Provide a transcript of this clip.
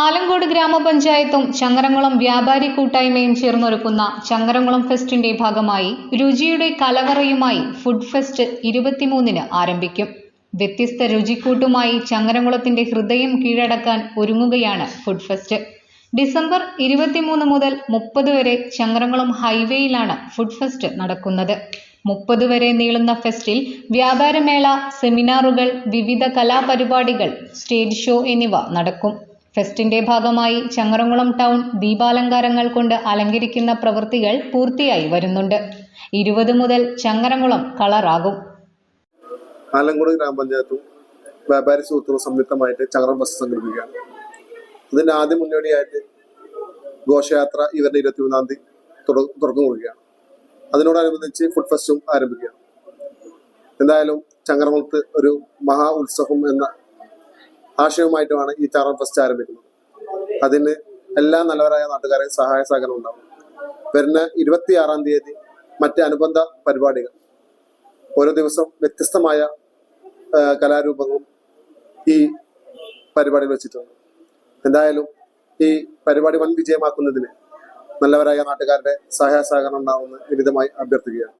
ആലങ്കോട് ഗ്രാമപഞ്ചായത്തും ചങ്ങരംകുളം വ്യാപാരി കൂട്ടായ്മയും ചേർന്നൊരുക്കുന്ന ചങ്ങരംകുളം ഫെസ്റ്റിന്റെ ഭാഗമായി രുചിയുടെ കലവറയുമായി ഫുഡ് ഫെസ്റ്റ് ഇരുപത്തിമൂന്നിന് ആരംഭിക്കും. വ്യത്യസ്ത രുചിക്കൂട്ടുമായി ചങ്ങരംകുളത്തിന്റെ ഹൃദയം കീഴടക്കാൻ ഒരുങ്ങുകയാണ് ഫുഡ് ഫെസ്റ്റ്. ഡിസംബർ ഇരുപത്തിമൂന്ന് മുതൽ മുപ്പത് വരെ ചങ്ങരംകുളം ഹൈവേയിലാണ് ഫുഡ് ഫെസ്റ്റ് നടക്കുന്നത്. മുപ്പത് വരെ നീളുന്ന ഫെസ്റ്റിൽ വ്യാപാരമേള സെമിനാറുകൾ വിവിധ കലാപരിപാടികൾ സ്റ്റേജ് ഷോ എന്നിവ നടക്കും. ഫെസ്റ്റിന്റെ ഭാഗമായി ചങ്ങരംകുളം ടൗൺ ദീപാലങ്കാരങ്ങൾ കൊണ്ട് അലങ്കരിക്കുന്ന പ്രവൃത്തികൾ പൂർത്തിയായി വരുന്നുണ്ട്. ഇരുപത് മുതൽ ചങ്ങരംകുളം കളറാകും. ആലങ്കുളം ഗ്രാമപഞ്ചായത്തും വ്യാപാരി സുഹൃത്തുക്കളും സംയുക്തമായിട്ട് ചങ്ങരം ബസ് സംഘടിപ്പിക്കുകയാണ്. ഇതിന്റെ ആദ്യ മുന്നോടിയായിട്ട് ഘോഷയാത്ര ഈ വരുന്ന ഇരുപത്തിമൂന്നാം തീയതി തുടക്കം കുറിക്കുകയാണ് അതിനോടനുബന്ധിച്ച് ഫുഡ് ഫെസ്റ്റും ആരംഭിക്കുകയാണ്. എന്തായാലും ചങ്ങരകുളത്ത് ഒരു മഹാ ഉത്സവം എന്ന ആശയവുമായിട്ടുമാണ് ഈ ചാറം ഫെസ്റ്റ് ആരംഭിക്കുന്നത്. അതിന് എല്ലാ നല്ലവരായ നാട്ടുകാരെ സഹായ സഹകരണം ഉണ്ടാവും. വരുന്ന ഇരുപത്തിയാറാം തീയതി മറ്റ് അനുബന്ധ പരിപാടികൾ. ഓരോ ദിവസം വ്യത്യസ്തമായ കലാരൂപങ്ങളും ഈ പരിപാടിയിൽ വെച്ചിട്ടുണ്ട്. എന്തായാലും ഈ പരിപാടി വൻ വിജയമാക്കുന്നതിന് നല്ലവരായ നാട്ടുകാരുടെ സഹായ സഹകരണം ഉണ്ടാവുമെന്ന് വിവിധമായി അഭ്യർത്ഥിക്കുകയാണ്.